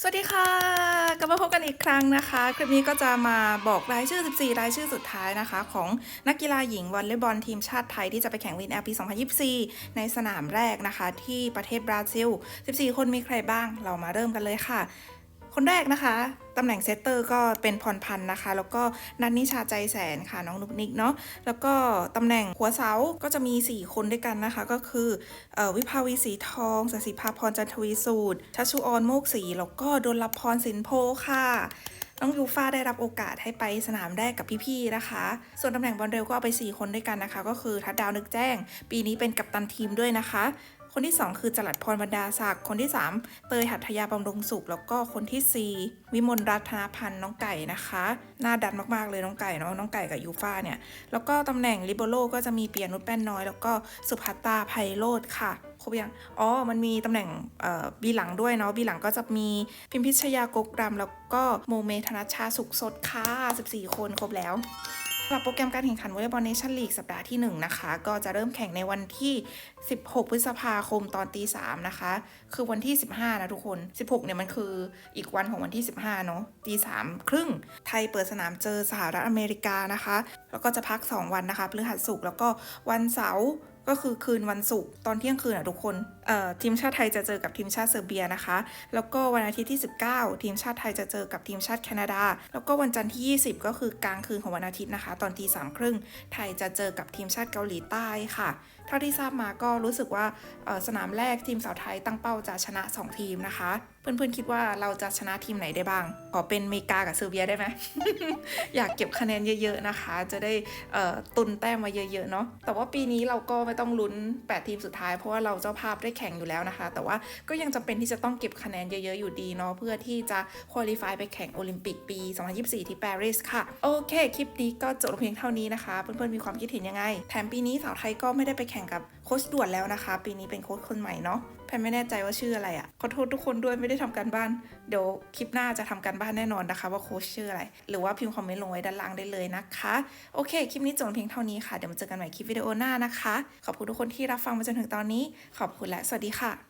สวัสดีค่ะ กลับมาพบกันอีกครั้งนะคะ คลิปนี้ก็จะมาบอกรายชื่อ 14 รายชื่อสุดท้ายนะคะ ของนักกีฬาหญิงวอลเลย์บอลทีมชาติไทยที่จะไปแข่งวินแอลปี 2024 ในสนามแรกนะคะ ที่ประเทศบราซิล 14 คนมีใครบ้าง เรามาเริ่มกันเลยค่ะ คนแรกนะคะตำแหน่งเซตเตอร์ก็เป็นพรพันธ์นะคะ แล้วก็นันนิชาใจแสนค่ะน้องนุกนิกเนาะแล้วก็ตำแหน่งหัวเสาก็จะมี 4 คนด้วยกันนะคะ ก็คือออวิภาวีสีทองสศิภาพรจันทวีสูตรชัชชุออนโมกศรีแล้วก็ดลพรสินโพค่ะน้องยูฟ่าได้รับโอกาสให้ไปสนามแรกกับพี่ๆนะคะ ส่วนตำแหน่งบอลเร็วก็เอาไป 4 คนด้วยกันนะคะ ก็คือทัดดาวนึกแจ้ง ปีนี้เป็นกัปตันทีมด้วยนะคะ คนที่ 2 คือจรัดพรบรรดาศักดิ์คนที่ 3 เตยหัตถยาบำรุงสุข แล้วก็คนทีสี่ 4 วิมลรัตนพันธ์น้องไก่นะคะหน้าดันมากๆเลยน้องไก่เนาะน้องไก่กับยูฟ่าเนี่ยแล้วก็ตำแหน่งลิเบโรก็จะมีเปียนุชแป้นน้อย แล้วก็สุภัตตาไพโรธค่ะครบยังอ๋อ มันมีตำแหน่งบีหลังด้วยเนาะ บีหลังก็จะมีพิมพิชยากกรำแล้วก็โมเมธนชชาสุขสดค่ะ 14 คนครบแล้ว สำหรับโปรแกรมการแข่งขันวอลเลย์บอลเนชั่นลีกสัปดาห์ที่ 1 นะคะ ก็จะเริ่มแข่งในวันที่ 16 พฤษภาคมตอนตี3นะคะ คือวันที่ 15 นะทุกคน 16 เนี่ยมันคืออีกวันของวันที่ 15 เนาะตี3ครึ่ง ไทยเปิดสนามเจอสหรัฐอเมริกานะคะ แล้วก็จะพัก 2 วันนะคะพฤหัสศุกร์แล้วก็วันเสาร์ก็คือคืนวันศุกร์ตอนเที่ยงคืนอะทุกคน ทีมชาติไทยจะเจอกับทีมชาติเซอร์เบียนะคะ แล้วก็วันอาทิตย์ที่ 19 ทีมชาติไทยจะเจอกับทีมชาติแคนาดา แล้วก็วันจันทร์ที่ 20 ก็คือกลางคืนของวันอาทิตย์นะคะ ตอนตีสามครึ่งไทยจะเจอกับทีมชาติเกาหลีใต้ค่ะเท่าที่ทราบมาก็รู้สึกว่าสนามแรกทีมสาวไทยตั้งเป้าจะชนะ 2 ทีมนะคะ เพื่อนๆคิดว่าเราจะชนะทีมไหนได้บ้าง ขอเป็นเมกากับเซอร์เบียได้ไหม อยากเก็บคะแนนเยอะๆนะคะ จะได้ตุนแต้มมาเยอะๆเนาะแต่ว่าปีนี้เราก็ไม่ต้องลุ้น 8 ทีมสุดท้ายเพราะว่าเราเจ้าภาพได้แข่งอยู่แล้วนะคะ แต่ว่าก็ยังจำเป็นที่จะต้องเก็บคะแนนเยอะๆอยู่ดีเนาะเพื่อที่จะคุริฟายไปแข่งโอลิมปิกปี 2024 ที่ปารีสค่ะ โอเค คลิปนี้ก็จบลงเพียงเท่านี้นะคะ เพื่อนๆมีความคิดเห็นยังไง แถมปีนี้สาวไทยก็ไม่ได้ไปแข่งกับโค้ชด่วนแล้วนะคะ ปีนี้เป็นโค้ชคนใหม่เนาะ แพนไม่แน่ใจว่าชื่ออะไรอะ่ะ ขอโทษทุกคนด้วยไม่ได้ทำการบ้าน เดี๋ยวคลิปหน้าจะทำการบ้านแน่นอนนะคะ ว่าโค้ชชื่ออะไร หรือว่าพิมพ์คอมเมนต์ลงไว้ด้านล่างได้เลยนะคะ โอเค คลิปนี้จบเพียงเท่านี้ค่ะ เดี๋ยวมาเจอกันใหม่คลิปวิดีโอหน้านะคะ ขอบคุณทุกคนที่รับฟังมาจนถึงตอนนี้ ขอบคุณและสวัสดีค่ะ